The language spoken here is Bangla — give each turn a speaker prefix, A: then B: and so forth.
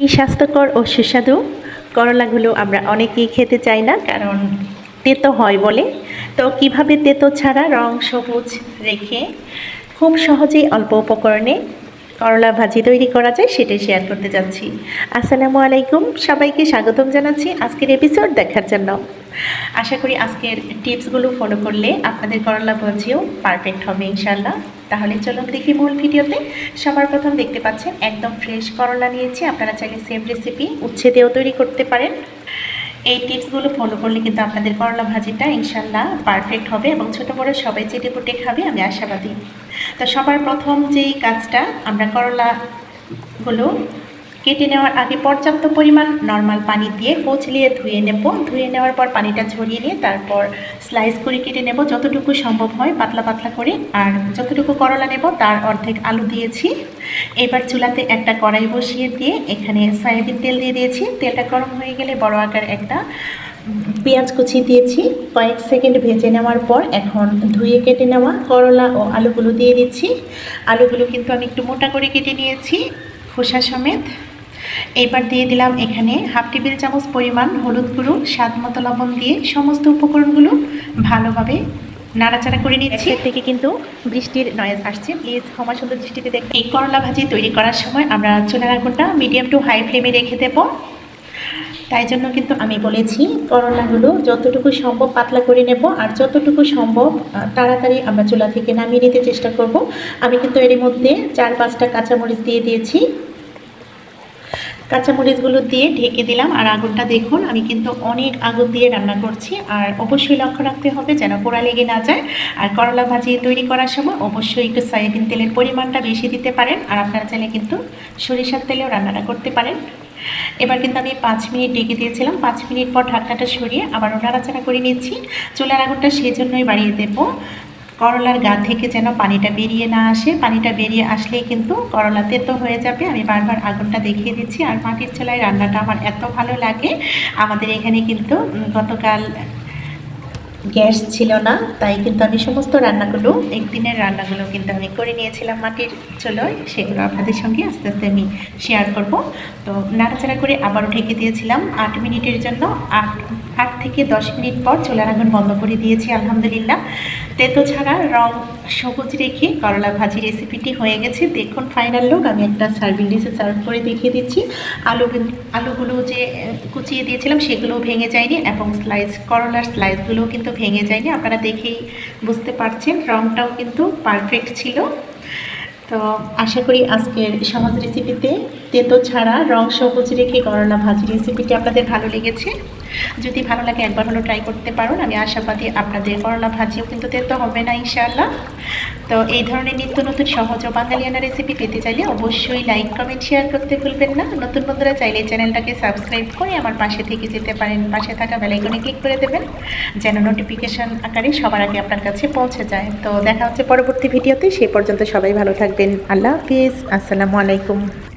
A: এই স্বাস্থ্যকর ও সুস্বাদু? করলাগুলো আমরা অনেকেই খেতে চাই না, কারণ তেতো হয় বলে। তো কীভাবে তেতো ছাড়া রং সবুজ রেখে খুব সহজেই অল্প উপকরণে করলা ভাজি তৈরি করা যায়, সেটাই শেয়ার করতে যাচ্ছি। আসসালামু আলাইকুম, সবাইকে স্বাগতম জানাচ্ছি আজকের এপিসোড দেখার জন্য। আশা করি আজকের টিপসগুলো ফলো করলে আপনাদের করলা ভাজিও পারফেক্ট হবে ইনশাল্লাহ তাহলে চলুন দেখি মূল ভিডিওতে। সবার প্রথম দেখতে পাচ্ছেন, একদম ফ্রেশ করলা নিয়েছি। আপনারা চাইলে সেম রেসিপি উচ্ছে দিয়েও তৈরি করতে পারেন। এই টিপসগুলো ফলো করলে কিন্তু আপনাদের করলা ভাজিটা ইনশাল্লাহ পারফেক্ট হবে এবং ছোটো বড়ো সবাই চেটে পুটে খাবে, আমি আশাবাদী। তো সবার প্রথম যেই কাজটা আমরা করলাগুলো কেটে নেওয়ার আগে পর্যাপ্ত পরিমাণ নর্মাল পানি দিয়ে কোচলিয়ে ধুয়ে নেব। ধুয়ে নেওয়ার পর পানিটা ঝরিয়ে নিয়ে তারপর স্লাইস করে কেটে নেব যতটুকু সম্ভব হয়, পাতলা পাতলা করে। আর যতটুকু করলা নেব তার অর্ধেক আলু দিয়েছি। এবার চুলাতে একটা কড়াই বসিয়ে দিয়ে এখানে সয়াবিন তেল দিয়ে দিয়েছি। তেলটা গরম হয়ে গেলে বড় আকার একটা পেঁয়াজ কুচি দিয়েছি। কয়েক সেকেন্ড ভেজে নেওয়ার পর এখন ধুয়ে কেটে নেওয়া করলা ও আলুগুলো দিয়ে দিচ্ছি। আলুগুলো কিন্তু আমি একটু মোটা করে কেটে নিয়েছি খোসা সমেত। এবার দিয়ে দিলাম এখানে হাফ টেবিল চামচ পরিমাণ হলুদ গুঁড়ো স্বাদ মতো লবণ দিয়ে সমস্ত উপকরণগুলো ভালোভাবে নাড়াচাড়া করে নিচ্ছি। এর থেকে কিন্তু বৃষ্টির নয়েজ আসছে। প্লিজ ক্ষমা সুন্দর দৃষ্টিতে দেখ এই করলা ভাজি তৈরি করার সময় আমরা চুলার আগুনটা মিডিয়াম টু হাই ফ্লেমে রেখে দেবো। তাই জন্য কিন্তু আমি বলেছি করলাগুলো যতটুকু সম্ভব পাতলা করে নেব আর যতটুকু সম্ভব তাড়াতাড়ি আমরা চুলা থেকে নামিয়ে নিতে চেষ্টা করব। আমি কিন্তু এর মধ্যে চার পাঁচটা কাঁচামরিচ দিয়ে দিয়েছি। কাঁচামরিচগুলো দিয়ে ঢেকে দিলাম। আর আগুনটা দেখুন, আমি কিন্তু অনেক আগুন দিয়ে রান্না করছি। আর অবশ্যই লক্ষ্য রাখতে হবে যেন পোড়া লেগে না যায়। আর করলা ভাজি তৈরি করার সময় অবশ্যই একটু সয়াবিন তেলের পরিমাণটা বেশি দিতে পারেন। আর আপনারা চাইলে কিন্তু সরিষার তেলেও রান্নাটা করতে পারেন। এবার কিন্তু আমি পাঁচ মিনিট ডেকে দিয়েছিলাম। পাঁচ মিনিট পর ঢাকনাটা সরিয়ে আবারও নাড়াচাড়া করে নিচ্ছি। চুলার আগুনটা সেই জন্যই বাড়িয়ে দেবো। করলার গা থেকে যেন পানিটা বেরিয়ে না আসে। পানিটা বেরিয়ে আসলেই কিন্তু করলা তেতো হয়ে যাবে। আমি বারবার আগুনটা দেখিয়ে দিচ্ছি। আর মাটির চুলায় রান্নাটা আমার এত ভালো লাগে। আমাদের এখানে কিন্তু গতকাল গ্যাস ছিল না, তাই কিন্তু আমি সমস্ত রান্নাগুলো, একদিনের রান্নাগুলো কিন্তু আমি করে নিয়েছিলাম মাটির চুলোয়, সেগুলো আপনাদের সঙ্গে আস্তে আস্তে আমি শেয়ার করব। তো নাড়াচাড়া করে আবারও ঢেকে দিয়েছিলাম আট মিনিটের জন্য, আট আট থেকে দশ মিনিট পর চুলার আগুন বন্ধ করে দিয়েছি, আলহামদুলিল্লাহ। তেতো ছাড়া রং সবুজ রেখে করলা ভাজি রেসিপিটি হয়ে গেছে। দেখুন ফাইনাল লোক আমি একটা সার্ভিং ডিশে সার্ভ করে দেখিয়ে দিচ্ছি। আলু আলুগুলো যে কুচিয়ে দিয়েছিলাম সেগুলো ভেঙে যায়নি এবং স্লাইস করলার স্লাইসগুলোও কিন্তু ভেঙে যায়নি, আপনারা দেখেই বুঝতে পারছেন, রংটাও কিন্তু পারফেক্ট ছিল। তো আশা করি আজকের সহজ রেসিপিতে তেতো ছাড়া রং সবুজ রেখে করলা ভাজি রেসিপিটি আপনাদের ভালো লেগেছে। যদি ভালো লাগে একবার হলো ট্রাই করতে পারুন, আমি আশাবাদী আপনাদের করলা ভাজিও কিন্তু তেতো হবে না ইনশাআল্লাহ। তো এই ধরনের নিত্য নতুন সহজ ও বাঙালিয়ানা রেসিপি পেতে চাইলে অবশ্যই লাইক কমেন্ট শেয়ার করতে ভুলবেন না। নতুন বন্ধুরা চাইলে চ্যানেলটাকে সাবস্ক্রাইব করে আমার পাশে থেকে যেতে পারেন। পাশে থাকা বেলাইকনে ক্লিক করে দেবেন, যেন নোটিফিকেশন আকারে সবার আগে আপনার কাছে পৌঁছে যায়। তো দেখা হচ্ছে পরবর্তী ভিডিওতে সেই পর্যন্ত সবাই ভালো থাকবেন। আল্লাহ হাফিজ। আসসালামু আলাইকুম।